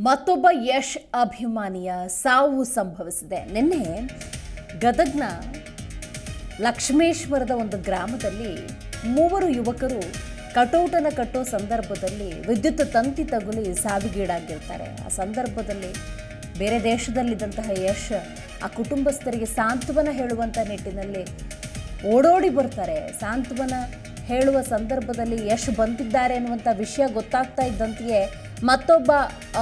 ಮತ್ತೊಬ್ಬ ಯಶ್ ಅಭಿಮಾನಿಯ ಸಾವು ಸಂಭವಿಸಿದೆ. ನಿನ್ನೆ ಗದಗ್ನ ಲಕ್ಷ್ಮೇಶ್ವರದ ಒಂದು ಗ್ರಾಮದಲ್ಲಿ ಮೂವರು ಯುವಕರು ಕಟೌಟನ ಕಟ್ಟೋ ಸಂದರ್ಭದಲ್ಲಿ ವಿದ್ಯುತ್ ತಂತಿ ತಗುಲಿ ಸಾವಿಗೀಡಾಗಿರ್ತಾರೆ. ಆ ಸಂದರ್ಭದಲ್ಲಿ ಬೇರೆ ದೇಶದಲ್ಲಿದ್ದಂತಹ ಯಶ್ ಆ ಕುಟುಂಬಸ್ಥರಿಗೆ ಸಾಂತ್ವನ ಹೇಳುವಂಥ ನಿಟ್ಟಿನಲ್ಲಿ ಓಡೋಡಿ ಬರ್ತಾರೆ. ಸಾಂತ್ವನ ಹೇಳುವ ಸಂದರ್ಭದಲ್ಲಿ ಯಶ್ ಬಂದಿದ್ದಾರೆ ಅನ್ನುವಂಥ ವಿಷಯ ಗೊತ್ತಾಗ್ತಾ ಇದ್ದಂತೆಯೇ ಮತ್ತೊಬ್ಬ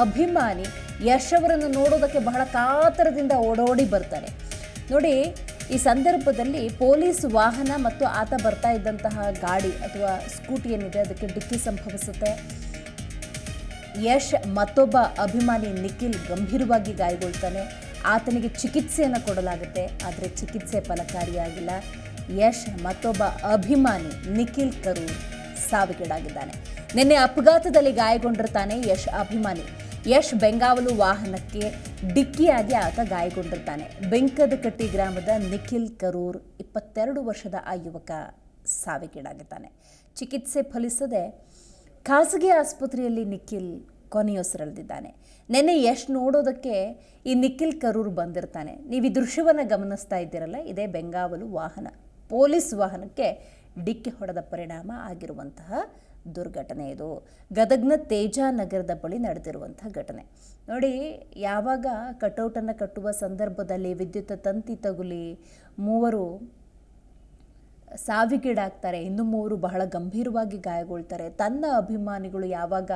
ಅಭಿಮಾನಿ ಯಶ್ ಅವರನ್ನು ನೋಡೋದಕ್ಕೆ ಬಹಳ ಕಾತರದಿಂದ ಓಡೋಡಿ ಬರ್ತಾರೆ. ನೋಡಿ, ಈ ಸಂದರ್ಭದಲ್ಲಿ ಪೊಲೀಸ್ ವಾಹನ ಮತ್ತು ಆತ ಬರ್ತಾ ಇದ್ದಂತಹ ಗಾಡಿ ಅಥವಾ ಸ್ಕೂಟಿ ಏನಿದೆ ಅದಕ್ಕೆ ಡಿಕ್ಕಿ ಸಂಭವಿಸುತ್ತೆ. ಯಶ್ ಮತ್ತೊಬ್ಬ ಅಭಿಮಾನಿ ನಿಖಿಲ್ ಗಂಭೀರವಾಗಿ ಗಾಯಗೊಳ್ತಾನೆ. ಆತನಿಗೆ ಚಿಕಿತ್ಸೆಯನ್ನು ಕೊಡಲಾಗುತ್ತೆ, ಆದರೆ ಚಿಕಿತ್ಸೆ ಫಲಕಾರಿಯಾಗಿಲ್ಲ. ಯಶ್ ಮತ್ತೊಬ್ಬ ಅಭಿಮಾನಿ ನಿಖಿಲ್ ಕರೂರ್ ಸಾವಿಗೀಡಾಗಿದ್ದಾನೆ. ನಿನ್ನೆ ಅಪಘಾತದಲ್ಲಿ ಗಾಯಗೊಂಡಿರ್ತಾನೆ ಯಶ್ ಅಭಿಮಾನಿ. ಯಶ್ ಬೆಂಗಾವಲು ವಾಹನಕ್ಕೆ ಡಿಕ್ಕಿಯಾಗಿ ಆತ ಗಾಯಗೊಂಡಿರ್ತಾನೆ. ಬೆಂಕದಕಟ್ಟಿ ಗ್ರಾಮದ ನಿಖಿಲ್ ಕರೂರ್ ಇಪ್ಪತ್ತೆರಡು ವರ್ಷದ ಆ ಯುವಕ ಸಾವಿಗೀಡಾಗಿದ್ದಾನೆ. ಚಿಕಿತ್ಸೆ ಫಲಿಸದೆ ಖಾಸಗಿ ಆಸ್ಪತ್ರೆಯಲ್ಲಿ ನಿಖಿಲ್ ಕೊನೆಯುಸಿರೆಳೆದಿದ್ದಾನೆ ನೆನ್ನೆ ಯಶ್ ನೋಡೋದಕ್ಕೆ ಈ ನಿಖಿಲ್ ಕರೂರ್ ಬಂದಿರ್ತಾನೆ. ನೀವು ಈ ದೃಶ್ಯವನ್ನು ಗಮನಿಸ್ತಾ ಇದ್ದೀರಲ್ಲ, ಇದೇ ಬೆಂಗಾವಲು ವಾಹನ, ಪೊಲೀಸ್ ವಾಹನಕ್ಕೆ ಡಿಕ್ಕಿ ಹೊಡೆದ ಪರಿಣಾಮ ಆಗಿರುವಂತಹ ದುರ್ಘಟನೆ ಇದು. ಗದಗ್ನ ತೇಜಾನಗರದ ಬಳಿ ನಡೆದಿರುವಂಥ ಘಟನೆ. ನೋಡಿ, ಯಾವಾಗ ಕಟೌಟನ್ನು ಕಟ್ಟುವ ಸಂದರ್ಭದಲ್ಲಿ ವಿದ್ಯುತ್ ತಂತಿ ತಗುಲಿ ಮೂವರು ಸಾವಿಗೀಡಾಗ್ತಾರೆ, ಇನ್ನು ಮೂವರು ಬಹಳ ಗಂಭೀರವಾಗಿ ಗಾಯಗೊಳ್ತಾರೆ. ತನ್ನ ಅಭಿಮಾನಿಗಳು ಯಾವಾಗ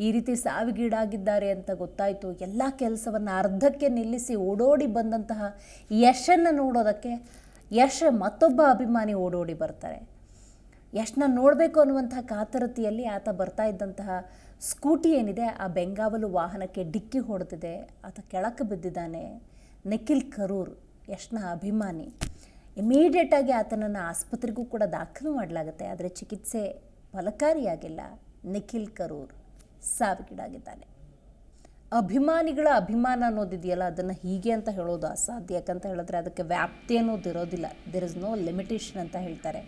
ಈ ರೀತಿ ಸಾವಿಗೀಡಾಗಿದ್ದಾರೆ ಅಂತ ಗೊತ್ತಾಯಿತು. ಎಲ್ಲ ಕೆಲಸವನ್ನು ಅರ್ಧಕ್ಕೆ ನಿಲ್ಲಿಸಿ ಓಡೋಡಿ ಬಂದಂತಹ ಯಶನ್ನು ನೋಡೋದಕ್ಕೆ, ಯಶ್ ಮತ್ತೊಬ್ಬ ಅಭಿಮಾನಿ ಓಡೋಡಿ ಬರ್ತಾರೆ. ಯಶ್ನ ನೋಡಬೇಕು ಅನ್ನುವಂಥ ಕಾತರತಿಯಲ್ಲಿ ಆತ ಬರ್ತಾ ಇದ್ದಂತಹ ಸ್ಕೂಟಿ ಏನಿದೆ, ಆ ಬೆಂಗಾವಲು ವಾಹನಕ್ಕೆ ಡಿಕ್ಕಿ ಹೊಡೆದಿದೆ. ಆತ ಕೆಳಕ್ಕೆ ಬಿದ್ದಿದ್ದಾನೆ. ನಿಖಿಲ್ ಕರೂರ್ ಯಶ್ನ ಅಭಿಮಾನಿ. ಇಮಿಡಿಯೇಟಾಗಿ ಆತನನ್ನು ಆಸ್ಪತ್ರೆಗೂ ಕೂಡ ದಾಖಲು ಮಾಡಲಾಗುತ್ತೆ, ಆದರೆ ಚಿಕಿತ್ಸೆ ಫಲಕಾರಿಯಾಗಿಲ್ಲ. ನಿಖಿಲ್ ಕರೂರ್ ಸಾವಿಗೀಡಾಗಿದ್ದಾನೆ. ಅಭಿಮಾನಿಗಳ ಅಭಿಮಾನ ಅನ್ನೋದಿದೆಯಲ್ಲ, ಅದನ್ನು ಹೀಗೆ ಅಂತ ಹೇಳೋದು ಅಸಾಧ್ಯ ಯಾಕಂತ ಹೇಳಿದ್ರೆ ಅದಕ್ಕೆ ವ್ಯಾಪ್ತಿ ಅನ್ನೋದು ಇರೋದಿಲ್ಲ ದೇರ್ ಇಸ್ ನೋ ಲಿಮಿಟೇಷನ್ ಅಂತ ಹೇಳ್ತಾರೆ.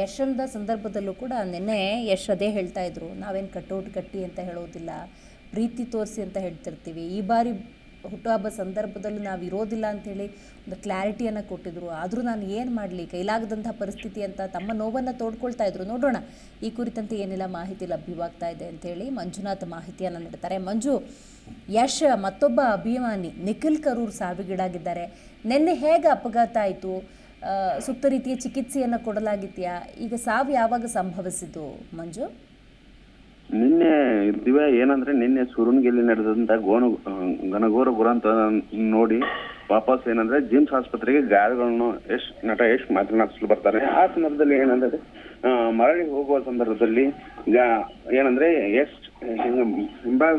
ಯಶಂದ ಸಂದರ್ಭದಲ್ಲೂ ಕೂಡ ನಿನ್ನೆ ಯಶ್ ಅದೇ ಹೇಳ್ತಾ ಇದ್ರು, ನಾವೇನು ಕಟ್ಟೋಟ್ ಕಟ್ಟಿ ಅಂತ ಹೇಳೋದಿಲ್ಲ, ಪ್ರೀತಿ ತೋರಿಸಿ ಅಂತ ಹೇಳ್ತಿರ್ತೀವಿ. ಈ ಬಾರಿ ಹುಟ್ಟುಹಬ್ಬ ಸಂದರ್ಭದಲ್ಲಿ ನಾವು ಇರೋದಿಲ್ಲ ಅಂಥೇಳಿ ಒಂದು ಕ್ಲಾರಿಟಿಯನ್ನು ಕೊಟ್ಟಿದ್ರು. ಆದರೂ ನಾನು ಏನು ಮಾಡಲಿ? ಕೈಲಾಗದಂಥ ಪರಿಸ್ಥಿತಿ ಅಂತ ತಮ್ಮ ನೋವನ್ನು ತೋಡ್ಕೊಳ್ತಾ ಇದ್ರು. ನೋಡೋಣ, ಈ ಕುರಿತಂತೆ ಏನೆಲ್ಲ ಮಾಹಿತಿ ಲಭ್ಯವಾಗ್ತಾ ಇದೆ ಅಂಥೇಳಿ ಮಂಜುನಾಥ್ ಮಾಹಿತಿಯನ್ನು ನೀಡ್ತಾರೆ. ಮಂಜು, ಯಶ್ ಮತ್ತೊಬ್ಬ ಅಭಿಮಾನಿ ನಿಖಿಲ್ ಕರೂರ್ ಸಾವಿಗೀಡಾಗಿದ್ದಾರೆ. ನಿನ್ನೆ ಹೇಗೆ ಅಪಘಾತ ಆಯಿತು? ಸೂಕ್ತ ರೀತಿಯ ಚಿಕಿತ್ಸೆಯನ್ನು ಕೊಡಲಾಗಿದೆಯಾ ಈಗ ಸಾವು ಯಾವಾಗ ಸಂಭವಿಸಿತು ಮಂಜು? ನಿನ್ನೆ ದಿವ್ಯ ಏನಂದ್ರೆ ನಿನ್ನೆ ಸುರುನ್ಗಿಲ್ಲಿ ನಡೆದಂತ ಗೋನು ಘನಘೋರ ಗುರಂತ ನೋಡಿ ವಾಪಸ್ ಏನಂದ್ರೆ ಜಿಮ್ಸ್ ಆಸ್ಪತ್ರೆಗೆ ಗಾಯಗಳನ್ನು ಯಶ್, ನಟ ಯಶ್ ಮಾತನಾಡಿಸಲು ಬರ್ತಾರೆ. ಆ ಸಂದರ್ಭದಲ್ಲಿ ಏನಂದ್ರೆ ಮರಳಿ ಹೋಗುವ ಸಂದರ್ಭದಲ್ಲಿ ಏನಂದ್ರೆ ಯಶ್ ಹಿಂಭಾಗ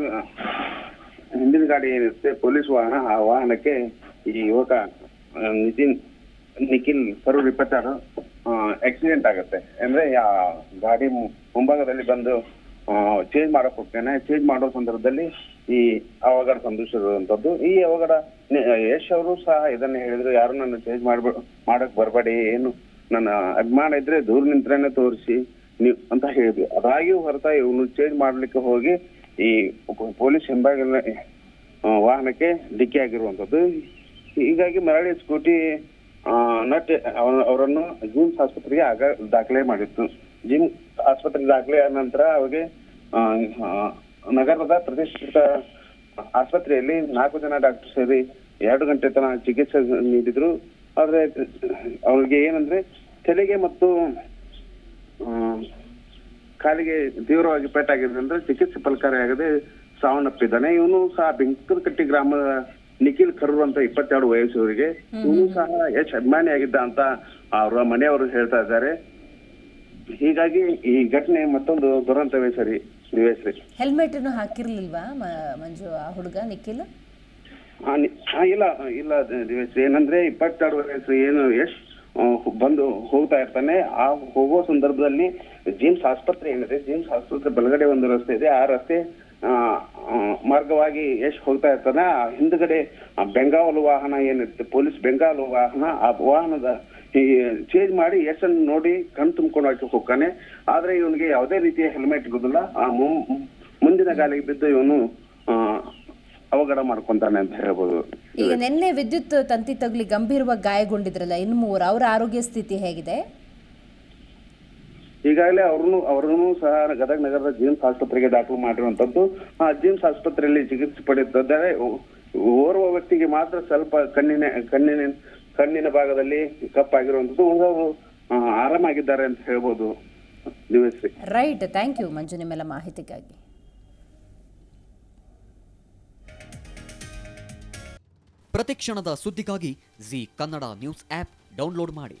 ಹಿಂದಿನ ಗಾಡಿ ಏನಿರುತ್ತೆ, ಪೊಲೀಸ್ ವಾಹನ, ಆ ವಾಹನಕ್ಕೆ ಈ ಯುವಕ ನಿತಿನ್ ನಿಖಿಲ್ ಕರೂರ್ ಇಪ್ಪತ್ತಾರು ಆಕ್ಸಿಡೆಂಟ್ ಆಗುತ್ತೆ. ಅಂದ್ರೆ ಗಾಡಿ ಮುಂಭಾಗದಲ್ಲಿ ಬಂದು ಚೇಂಜ್ ಮಾಡಕ್ ಹೋಗ್ತೇನೆ ಚೇಂಜ್ ಮಾಡೋ ಸಂದರ್ಭದಲ್ಲಿ ಈ ಅವಘಡ ಸಂಭವಿಸಿರುವಂತದ್ದು ಈ ಅವಘಡ ಯಶ್ ಅವರು ಸಹ ಇದನ್ನ ಹೇಳಿದ್ರು. ಯಾರು ನನ್ನ ಚೇಂಜ್ ಮಾಡ್ಬ, ಮಾಡಕ್ ಬರಬೇಡಿ. ಏನು ನನ್ನ ಅಭಿಮಾನ ಇದ್ರೆ ದೂರ ನಿಂತ್ರೇನೆ ತೋರಿಸಿ ನೀವು ಅಂತ ಹೇಳಿದ್ವಿ ಅದಾಗಿಯೂ ಹೊರತಾ ಇವನು ಚೇಂಜ್ ಮಾಡ್ಲಿಕ್ಕೆ ಹೋಗಿ ಈ ಪೊಲೀಸ್ ಹಿಂಭಾಗ ವಾಹನಕ್ಕೆ ಡಿಕ್ಕಿ ಆಗಿರುವಂತದ್ದು ಹೀಗಾಗಿ ಮರಳಿ ಸ್ಕೂಟಿ ನಟ್ ಅವರ- ಅವರನ್ನು ಜಿಮ್ಸ್ ಆಸ್ಪತ್ರೆಗೆ ಆಗ ದಾಖಲೆ ಮಾಡಿತ್ತು. ಜಿಮ್ ಆಸ್ಪತ್ರೆ ದಾಖಲೆ ಆದ ನಂತರ ಅವರಿಗೆ ನಗರದ ಪ್ರತಿಷ್ಠಿತ ಆಸ್ಪತ್ರೆಯಲ್ಲಿ ನಾಲ್ಕು ಜನ ಡಾಕ್ಟರ್ ಸೇರಿ ಎರಡು ಗಂಟೆ ತನಕ ಚಿಕಿತ್ಸೆ ನೀಡಿದ್ರು. ಆದ್ರೆ, ಅವ್ರಿಗೆ ಏನಂದ್ರೆ ತಲೆಗೆ ಮತ್ತು ಕಾಲಿಗೆ ತೀವ್ರವಾಗಿ ಅಂದ್ರೆ ಚಿಕಿತ್ಸೆ ಫಲಕಾರಿಯಾಗದೆ ಸಾವನ್ನಪ್ಪಿದ್ದಾನೆ. ಇವನು ಸಹ ಬೆಂಕದಕಟ್ಟಿ ಗ್ರಾಮದ ನಿಖಿಲ್ ಕರೂರ್ ಅಂತ ಇಪ್ಪತ್ತೆರಡು ವಯಸ್ಸವರಿಗೆ ಇವನು ಸಹ ಯಶ್ ಅಭಿಮಾನಿಯಾಗಿದ್ದ ಅಂತ ಅವರ ಮನೆಯವರು ಹೇಳ್ತಾ ಇದ್ದಾರೆ. ಹೀಗಾಗಿ ಈ ಘಟನೆ ಮತ್ತೊಂದು ದುರಂತವೇ ಸರಿ ದಿವೇಶ್ರೀ ಹೆಲ್ಮೆಟನ್ನು ಹಾಕಿರ್ಲಿಲ್ವಾ ಮಂಜು ಆ ಹುಡುಗ ನಿಖಿಲ್? ಇಲ್ಲ ಇಲ್ಲ ದಿವೇಶ್ರೀ ಏನಂದ್ರೆ ಇಪ್ಪತ್ತೆರಡು ವಯಸ್ಸು ಏನು ಯಶ್ ಬಂದು ಹೋಗ್ತಾ ಇರ್ತಾನೆ. ಆ ಹೋಗೋ ಸಂದರ್ಭದಲ್ಲಿ ಜಿಮ್ಸ್ ಆಸ್ಪತ್ರೆ ಏನಿದೆ? ಜಿಮ್ಸ್ ಆಸ್ಪತ್ರೆ ಬಲಗಡೆ ಒಂದು ರಸ್ತೆ ಇದೆ. ಆ ರಸ್ತೆ ಮಾರ್ಗವಾಗಿ ಯಶ್ ಹೋಗ್ತಾ ಇರ್ತಾನೆ ಆ, ಹಿಂದ್ಗಡೆ, ಆ, ಬೆಂಗಾವಲು ವಾಹನ ಏನಿರುತ್ತೆ, ಪೊಲೀಸ್ ಬೆಂಗಾವಲು ವಾಹನ, ಆ ವಾಹನದ ಈ ಚೇಂಜ್ ಮಾಡಿ ಯಶ್ ನೋಡಿ ಕಣ್ ತುಂಬಿಕೊಂಡು ಹಾಕಿ ಹೋಗ್ತಾನೆ. ಆದ್ರೆ ಇವನಿಗೆ ಯಾವುದೇ ರೀತಿಯ ಹೆಲ್ಮೆಟ್ ಇರೋದಿಲ್ಲ ಆ ಮುಂದಿನ ಗಾಲಿಗೆ ಬಿದ್ದು ಇವನು ಅವಘಡ ಮಾಡ್ಕೊಂತಾನೆ ಅಂತ ಹೇಳ್ಬೋದು. ಈಗ ನಿನ್ನೆ ವಿದ್ಯುತ್ ತಂತಿ ತಗುಲಿ ಗಂಭೀರವಾಗಿ ಗಾಯಗೊಂಡಿದ್ರಲ್ಲ, ಇನ್ನು ಮೂವರು, ಅವರ ಆರೋಗ್ಯ ಸ್ಥಿತಿ ಹೇಗಿದೆ? ಈಗಾಗಲೇ ಅವ್ರನ್ನು ಅವ್ರನ್ನು ಸಹ ಗದಗ ನಗರದ ಜಿಮ್ಸ್ ಆಸ್ಪತ್ರೆಗೆ ದಾಖಲು ಮಾಡಿರುವಂತದ್ದು ಆ ಜಿಮ್ಸ್ ಆಸ್ಪತ್ರೆಯಲ್ಲಿ ಚಿಕಿತ್ಸೆ ಪಡೆಯುತ್ತಿದ್ದಾರೆ. ಓರ್ವ ವ್ಯಕ್ತಿಗೆ ಮಾತ್ರ ಸ್ವಲ್ಪ ಕಣ್ಣಿನ ಕಣ್ಣಿನ ಕಣ್ಣಿನ ಭಾಗದಲ್ಲಿ ಕಪ್ಪಾಗಿರುವಂತದ್ದು ಉಳಿದವರು ಆರಾಮಾಗಿದ್ದಾರೆ ಅಂತ ಹೇಳ್ಬೋದು. ರೈಟ್ ಥ್ಯಾಂಕ್ ಯು ಮಂಜು ನಿಮ್ಮೆಲ್ಲ ಮಾಹಿತಿಗಾಗಿ. ಪ್ರತಿಕ್ಷಣದ ಸುದ್ದಿಗಾಗಿ Zee Kannada news app download ಮಾಡಿ.